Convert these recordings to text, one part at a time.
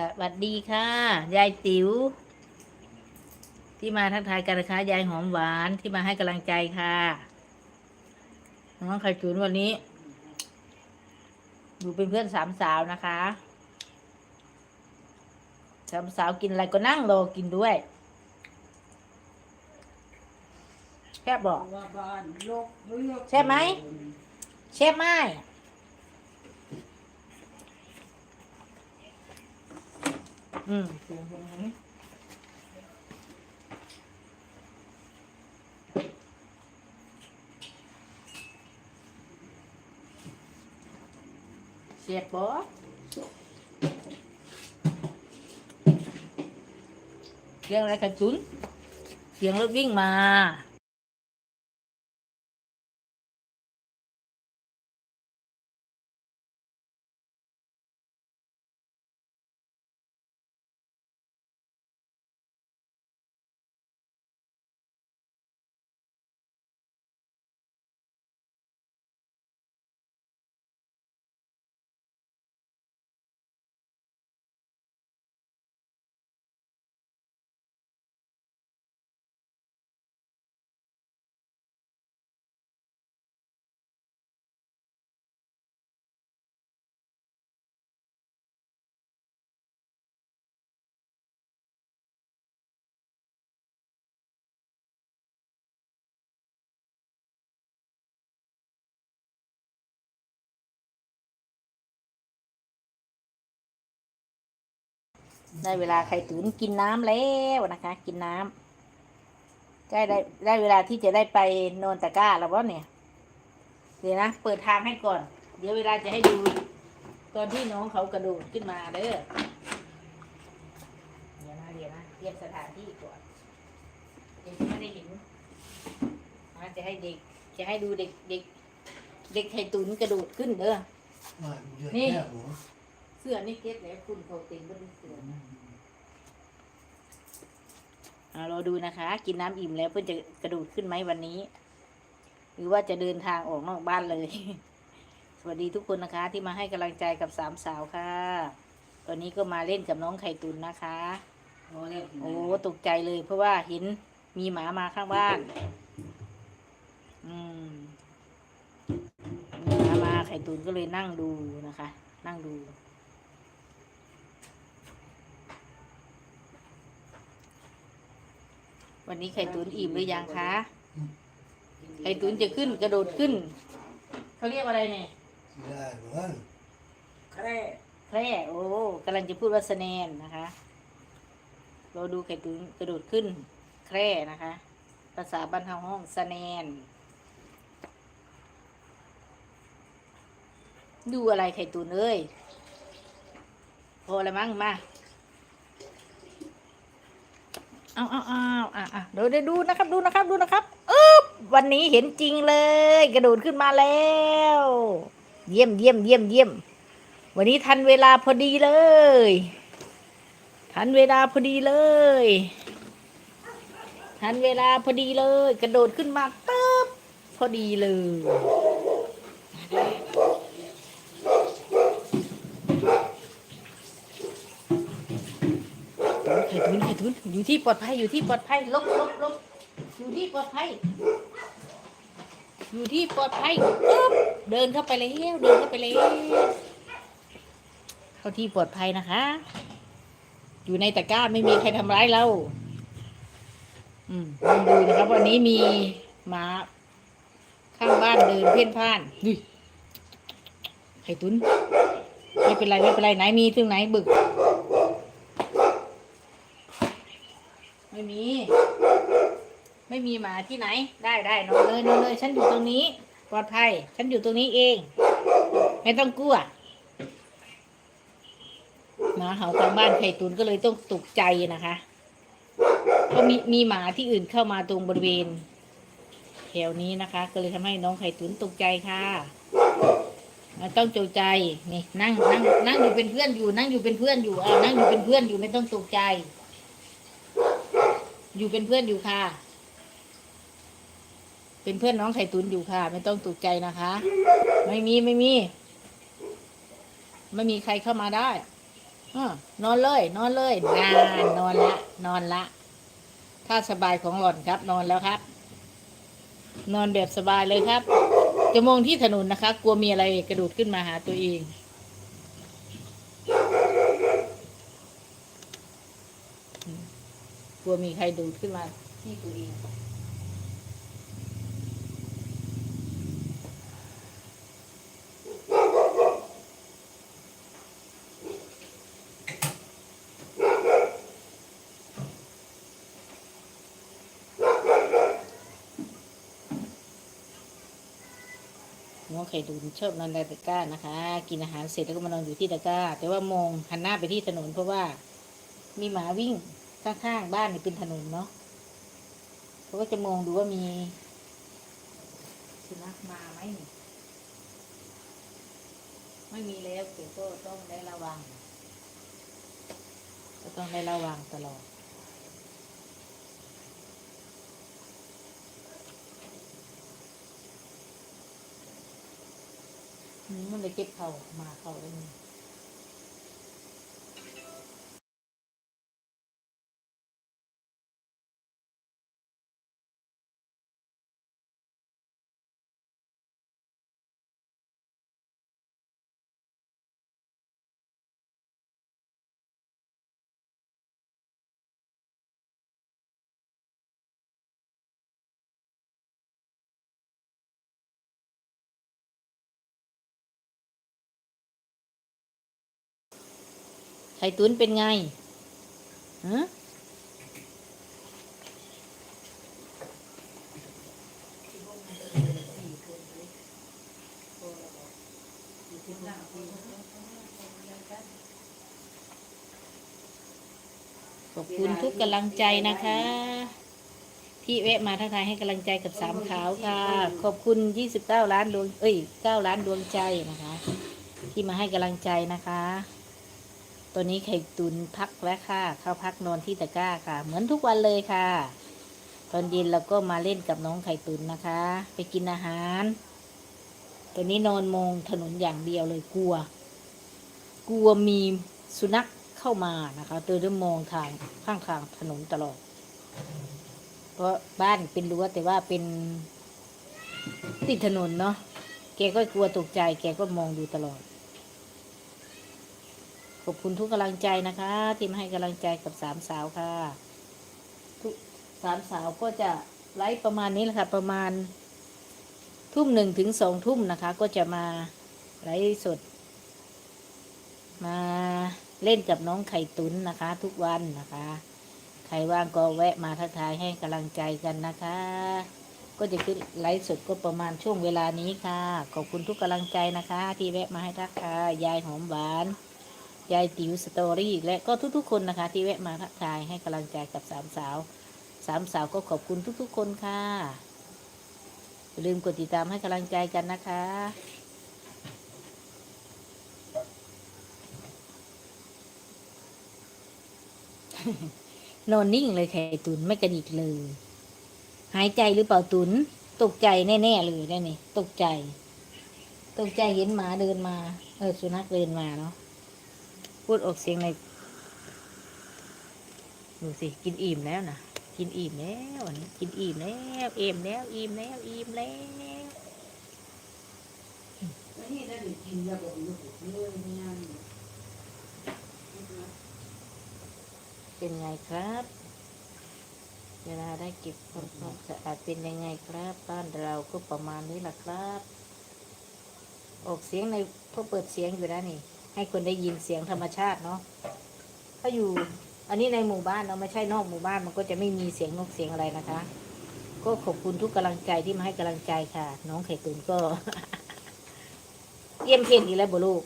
สวัสดีค่ะ ยายติ๋ว ที่มาทักทายกันนะคะยายหอมหวานที่มาให้กำลังใจค่ะ น้องไข่จุนวันนี้ อยู่เป็นเพื่อนสามสาวนะคะสามสาวกินอะไรก็นั่งรอกินด้วยแค่บบอก ว่าบ้านโลกเลือก ใช่ไหมเชฟไม้ อืมเสียบอเสียงอะไรกันจุนเสียงรถวิ่งมา ได้เวลาไข่ตุ๋นกินน้ำแล้วนะคะ กินน้ำใกล้ได้ได้เวลาที่จะได้ไปโนนตะกร้าแล้ววะเนี่ย เดี๋ยวนะเปิดทางให้ก่อน เดี๋ยวเวลาจะให้ดู ตอนที่น้องเขากระโดดขึ้นมาเด้อเดี๋ยวนะเดี๋ยวนะเตรียมสถานที่ก่อนเด็กไม่ได้เห็นนะจะให้เด็ก จะให้ดูเด็กเด็ก เด็กไข่ตุ๋นกระโดดขึ้นเด้อว่าเดือดนี่แค่หัวเสื้อนี่เก็บแล้วคุณเขาเต็มก็ได้เสื้ออ่าเราดูนะคะ กินน้ำอิ่มแล้วเพื่อนจะกระโดดขึ้นไหมวันนี้ หรือว่าจะเดินทางออกนอกบ้านเลย สวัสดีทุกคนนะคะ ที่มาให้กำลังใจกับสามสาวค่ะ ตอนนี้ก็มาเล่นกับน้องไข่ตุนนะคะ โอ้โอ้ตกใจเลย เพราะว่าเห็นมีหมามาข้างบ้าน อืมมีหมามาไข่ตุนก็เลยนั่งดูนะคะ นั่งดู วันนี้ไข่ตุนอิ่มหรือยังคะ ไข่ตุนจะขึ้นกระโดดขึ้น เขาเรียกอะไรเนี่ยได้เหมือนแคร่แพร่โอ้กำลังจะพูดว่าสแนนนะคะ เราดูไข่ตุนกระโดดขึ้น แคร่นะคะ ภาษาบ้านเฮาห้องสแนน ดูอะไรไข่ตุนเอ้ยพอแล้วมั้งมา เอาเอาเอาอะอะเดี๋ยวเดี๋ยวดูนะครับดูนะครับดูนะครับอึ๊บวันนี้เห็นจริงเลย กระโดดขึ้นมาแล้ว เยี่ยมเยี่ยมเยี่ยมเยี่ยม วันนี้ทันเวลาพอดีเลย ทันเวลาพอดีเลย ทันเวลาพอดีเลย กระโดดขึ้นมาตึ๊บพอดีเลย ข่ทุนข่ทุนอยู่ที่ปลอดภัยอยู่ที่ปลอดภัยลบลบลบอยู่ที่ปลอดภัย อยู่ที่ปลอดภัยอึ๊บเดินเข้าไปแล้วเดินเข้าไปแล้วเข้าที่ปลอดภัยนะคะ อยู่ในตะกร้าไม่มีใครทำร้ายเรา อืมลองดูนะครับวันนี้มีหมาข้างบ้านเดินเพ่นพ่านดิไข่ตุนไม่เป็นไรไม่เป็นไรไหนมีถึงไหนบึก ไม่มี ไม่มีหมาที่ไหน ได้ได้นอนเลยนอนเลย ฉันอยู่ตรงนี้ ปลอดภัย ฉันอยู่ตรงนี้เอง ไม่ต้องกลัวหมาเห่าทางบ้านไข่ตุนก็เลยต้องตกใจนะคะเพราะมีมีหมาที่อื่นเข้ามาตรงบริเวณแถวนี้นะคะ ก็เลยทำให้น้องไข่ตุนตกใจค่ะไม่ต้องตกใจนี่นั่งนั่งนั่งอยู่เป็นเพื่อนอยู่ นั่งอยู่เป็นเพื่อนอยู่เอานั่งอยู่เป็นเพื่อนอยู่ไม่ต้องตกใจ อยู่เป็นเพื่อนอยู่ค่ะ เป็นเพื่อนน้องไข่ตุนอยู่ค่ะ ไม่ต้องตกใจนะคะ ไม่มีไม่มี ไม่มีใครเข้ามาได้อนอนเลย นอนเลยนานนอนละ นอนละท่าสบายของหล่อนครับ นอนแล้วครับ นอนแบบสบายเลยครับจะมองที่ถนนนะคะ กลัวมีอะไรกระโดดขึ้นมาหาตัวเอง ลัวมีใครดูดขึ้นมาที่ตัวเองน้องไข่ดูนชอบนอนในตะกร้านะคะ กินอาหารเสร็จแล้วก็มานอนอยู่ที่ตะกร้า แต่ว่ามองหันหน้าไปที่ถนนเพราะว่ามีหมาวิ่ง ข้างๆบ้านนี่เป็นถนนเนาะเขาก็จะมองดูว่ามีสุนัขมาไหมไม่มีแล้วแต่ก็ต้องได้ระวัง ก็ต้องได้ระวังตลอดมันเลยเก็บเขามาเขาได้ไง ไข่ตุ๋นเป็นไงฮะขอบคุณทุกกำลังใจนะคะ ที่แวะมาทักทายให้กำลังใจกับสามขาวค่ะ ขอบคุณ29ล้านดวง เอ้ย9ล้านดวงใจนะคะ ที่มาให้กำลังใจนะคะ ตัวนี้ไข่ตุนพักแล้วค่ะ เข้าพักนอนที่ตะกร้าค่ะ เหมือนทุกวันเลยค่ะ ตอนเย็นเราก็มาเล่นกับน้องไข่ตุนนะคะ ไปกินอาหาร ตัวนี้นอนมองถนนอย่างเดียวเลยกลัว กลัวมีสุนัขเข้ามานะคะตัวจะมองทางข้างทางถนนตลอด เพราะบ้านเป็นรั้วแต่ว่าเป็นติดถนนเนาะแกก็กลัวตกใจ แกก็มองดูตลอด ขอบคุณทุกกำลังใจนะคะ ที่มาให้กำลังใจกับสามสาวค่ะ ทุกสามสาวก็จะไลฟ์ประมาณนี้แหละค่ะ ประมาณทุ่มหนึ่งถึงสองทุ่มนะคะ ก็จะมาไลฟ์สด มาเล่นกับน้องไข่ตุ๋นนะคะ ทุกวันนะคะ ใครว่างก็แวะมาทักทายให้กำลังใจกันนะคะ ก็จะขึ้นไลฟ์สดก็ประมาณช่วงเวลานี้ค่ะ ขอบคุณทุกกำลังใจนะคะ ที่แวะมาให้ทักทายยายหอมหวาน ยายติ๋วสตอรี่และก็ทุกๆ คนนะคะ ที่แวะมาทักทายให้กำลังใจกับสามสาวสามสาวก็ขอบคุณทุกๆ คนค่ะอย่าลืมกดติดตามให้กำลังใจกันนะคะ นอนนิ่งเลยไข่ตุนไม่กระดิกเลย หายใจหรือเปล่าตุน ตกใจแน่ๆเลยได้นี่ตกใจ ตกใจเห็นหมาเดินมา เออสุนัขเดินมาเนาะ พูดออกเสียงในดูสิ กินอิ่มแล้วนะกินอิ่มแล้วอันนี้กินอิ่มแล้วเอ็มแล้วอิ่มแล้วอิ่มแล้วนี่ได้กินยาบอกลูกเลยไม่ยังเป็นไงครับ เวลาได้เก็บความสะอาดเป็นยังไงครับบ้านเราก็ประมาณนี้แหละครับ ออกเสียงในพวกเปิดเสียงอยู่แล้วนี่ ให้คนได้ยินเสียงธรรมชาติเนาะถ้าอยู่อันนี้ในหมู่บ้านเนาะไม่ใช่นอกหมู่บ้านมันก็จะไม่มีเสียงนกเสียงอะไรนะคะ ก็ขอบคุณทุกกำลังใจที่มาให้กำลังใจค่ะ น้องไข่ตุนก็ เยี่ยมเพียนอีกแล้วบุลูก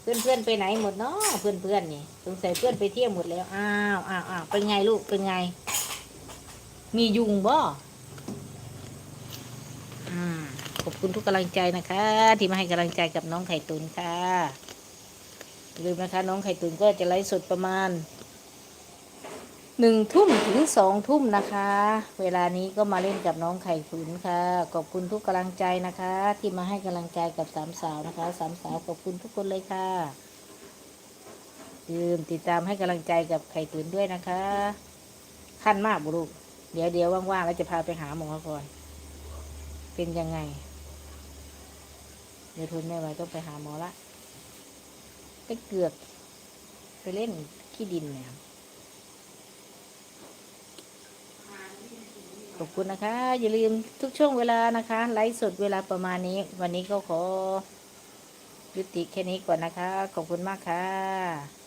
เพื่อนเพื่อนไปไหนหมดเนาะเพื่อนเพื่อนนี่สงสัยเพื่อนไปเที่ยวหมดแล้วอ้าวอ้าวอ้าวเป็นไงลูกเป็นไง มียุงบ่อืม ขอบคุณทุกกำลังใจนะคะ ที่มาให้กำลังใจกับน้องไข่ตุนค่ะลืมนะคะ น้องไข่ตุนก็จะไลฟ์สดประมาณหนึ่งทุ่มถึงสองทุ่มนะคะ เวลานี้ก็มาเล่นกับน้องไข่ตุนค่ะ ขอบคุณทุกกำลังใจนะคะ ที่มาให้กำลังใจกับสามสาวนะคะสามสาวขอบคุณทุกคนเลยค่ะลืมติดตามให้กำลังใจกับไข่ตุ๋นด้วยนะคะขั้นมากบุรุษเดี๋ยวเดี๋ยวว่างๆแล้วจะพาไปหาหมอก่อน เป็นยังไง เดี๋ยวทนไม่ไหวต้องไปหาหมอละไปเกือกไปเล่นขี้ดินเนี่ยขอบคุณนะคะ อย่าลืมทุกช่วงเวลานะคะ ไลฟ์สดเวลาประมาณนี้ วันนี้ก็ขอยุติแค่นี้ก่อนนะคะ ขอบคุณมากค่ะ